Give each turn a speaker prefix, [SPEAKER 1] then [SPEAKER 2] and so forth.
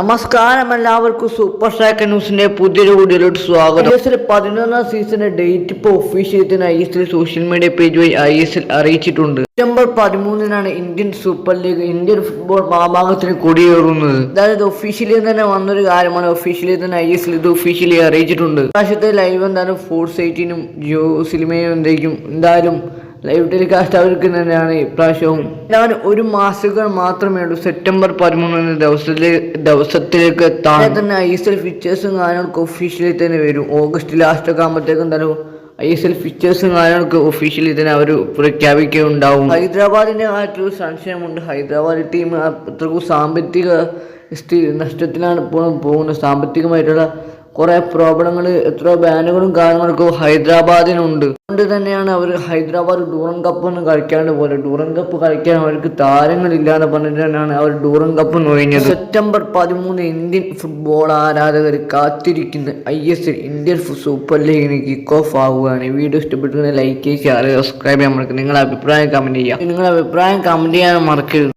[SPEAKER 1] നമസ്കാരം എല്ലാവർക്കും super stack ന്യൂസിന്റെ പുതിയൊരു വീഡിയോയിലോട്ട് സ്വാഗതം. ഐ എസ് എൽ പതിനൊന്നാം സീസണിന്റെ ഡേറ്റ് ഇപ്പോൾ official I S L social media page വഴി ഐ എസ് എൽ അറിയിച്ചിട്ടുണ്ട്. September പതിമൂന്നിനാണ് Indian super league Indian football മാഭാഗത്തിന് കൊടിയേറുന്നത്. അതായത് ഒഫീഷ്യലി തന്നെ വന്നൊരു കാര്യമാണ്. ഒഫീഷ്യലി തന്നെ ഐ എസ് എൽ ഇത് ഒഫീഷ്യലി അറിയിച്ചിട്ടുണ്ട്. പ്രാവശ്യത്തെ ലൈവ് എന്തായാലും ഫോർ എയ്റ്റീനും ജിയോ സിനിമയും എന്തെങ്കിലും എന്തായാലും ലൈവ് ടെലികാസ്റ്റ് അവർക്ക് തന്നെയാണ് ഇപ്രാവശ്യവും ഞാൻ ഒരു മാസങ്ങൾ മാത്രമേ ഉള്ളൂ. സെപ്റ്റംബർ പതിമൂന്നിന് ദിവസത്തിലേക്ക് ദിവസത്തിലേക്ക് എത്താൻ. തന്നെ ഐ എസ് എൽ ഫിച്ചേഴ്സും കാര്യങ്ങൾക്ക് ഒഫീഷ്യലി തന്നെ വരും. ഓഗസ്റ്റ് ലാസ്റ്റ് ഒക്കെ ആകുമ്പോഴത്തേക്കും തന്നെ ഐ എസ് എൽ ഫിച്ചേഴ്സും കാര്യങ്ങൾക്ക് ഒഫീഷ്യലി തന്നെ അവർ പ്രഖ്യാപിക്കുകയുണ്ടാവും. ഹൈദരാബാദിന്റെ കാര്യത്തിൽ ഒരു സംശയമുണ്ട്. ഹൈദരാബാദ് ടീം അത്രക്കും സാമ്പത്തിക സ്ഥിതി നഷ്ടത്തിലാണ് ഇപ്പോഴും പോകുന്നത്. സാമ്പത്തികമായിട്ടുള്ള കുറെ പ്രോബ്ലങ്ങൾ എത്രയോ ബാനുകളും കാര്യങ്ങളൊക്കെ ഹൈദരാബാദിനുണ്ട്. അതുകൊണ്ട് തന്നെയാണ് അവർ ഹൈദരാബാദ് ഡൂറൻ കപ്പ് ഒന്നും കളിക്കാണ്ട് പോലെ ഡൂറൻ കപ്പ് കളിക്കാൻ അവർക്ക് താരങ്ങളില്ലാന്ന് പറഞ്ഞിട്ട് തന്നെയാണ് അവർ ഡൂറൻ കപ്പ് നൊഴിഞ്ഞത് സെപ്റ്റംബർ പതിമൂന്ന് ഇന്ത്യൻ ഫുട്ബോൾ ആരാധകർ കാത്തിരിക്കുന്ന I S L Indian super ലീഗിന് കിക്ക് ഓഫ് ആവുകയാണ്. വീഡിയോ ഇഷ്ടപ്പെട്ടിരുന്ന ലൈക്ക് ചെയ്യുക സബ്സ്ക്രൈബ് ചെയ്യാൻ നിങ്ങളുടെ അഭിപ്രായം കമന്റ് ചെയ്യുക. നിങ്ങളുടെ അഭിപ്രായം കമന്റ് ചെയ്യാൻ മറക്കരുത്.